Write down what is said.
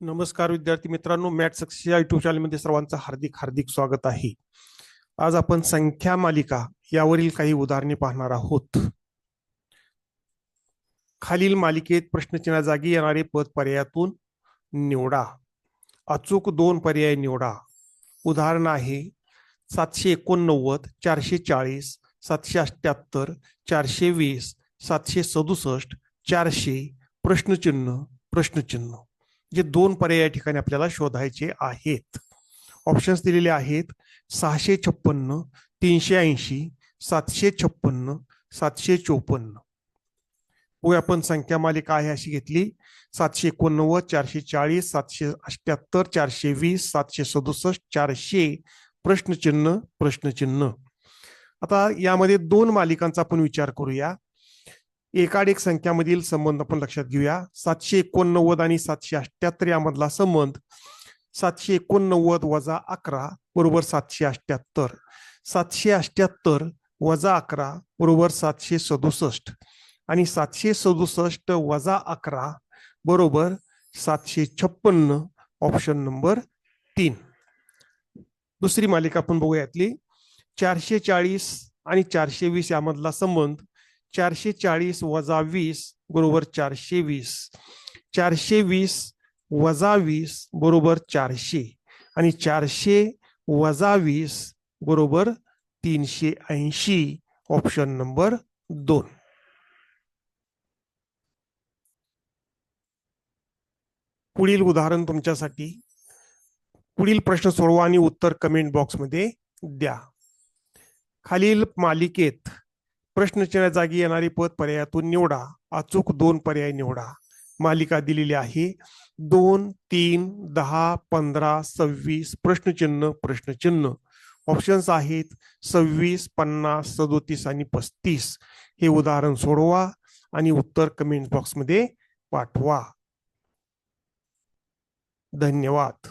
नमस्कार विद्यार्थी मित्रांनो मॅट सक्सेस या युट्यूब चॅनलमध्ये सर्वांचं हार्दिक हार्दिक स्वागत आहे. आज आपण संख्या मालिका यावरील काही उदाहरणे पाहणार आहोत. खालील मालिकेत प्रश्नचिन्हा जागी येणारे पद पर्यायातून निवडा. अचूक दोन पर्याय निवडा. उदाहरण आहे सातशे एकोणनव्वद चारशे चाळीस सातशे अठ्याहत्तर चारशे वीस सातशे सदुसष्ट चारशे प्रश्नचिन्ह प्रश्नचिन्ह. जे दोन पर्याय या ठिकाणी आपल्याला शोधायचे आहेत. ऑप्शन्स दिलेले आहेत सहाशे छप्पन्न तीनशे ऐंशी सातशे छप्पन्न सातशे चोपन्न. होय आपण संख्या मालिका आहे अशी घेतली. सातशे एकोणनव्वद चारशे चाळीस सातशे अठ्याहत्तर चारशे वीस सातशे सदुसष्ट चारशे प्रश्नचिन्ह प्रश्नचिन्ह. आता यामध्ये दोन मालिकांचा आपण विचार करूया. एकाड एक संख्यामधील संबंध आपण लक्षात घेऊया. सातशे एकोणनव्वद आणि सातशे अठ्याहत्तर यामधला संबंध सातशे एकोणनव्वद वजा अकरा बरोबर सातशे अठ्याहत्तर सातशे अठ्याहत्तर वजा अकरा बरोबर सातशे सदुसष्ट. आणि सातशे सदुसष्ट वजा अकरा बरोबर सातशे छप्पन्न ऑप्शन नंबर तीन. दुसरी मालिका आपण बघूयातली चारशे चाळीस आणि चारशे वीस यामधला संबंध चारशे चाळीस वजा वीस बरोबर चारशे वीस चारशे वीस वजा वीस बरोबर चारशे आणि चारशे वजा वीस बरोबर तीनशे ऐंशी. ऑप्शन नंबर दोन. पुढील उदाहरण तुमच्यासाठी. पुढील प्रश्न सोडवा आणि उत्तर कमेंट बॉक्समध्ये द्या. खालील मालिकेत प्रश्नचिन्ह जागी येणारी पद पर्यायातून निवडा. अचूक दोन पर्याय निवडा. मालिका दिलेली आहे. दोन तीन दहा पंधरा सव्वीस प्रश्नचिन्ह प्रश्नचिन्ह. ऑप्शन्स आहेत सव्वीस पन्नास सदोतीस आणि पस्तीस. हे उदाहरण सोडवा आणि उत्तर कमेंट बॉक्समध्ये पाठवा. धन्यवाद.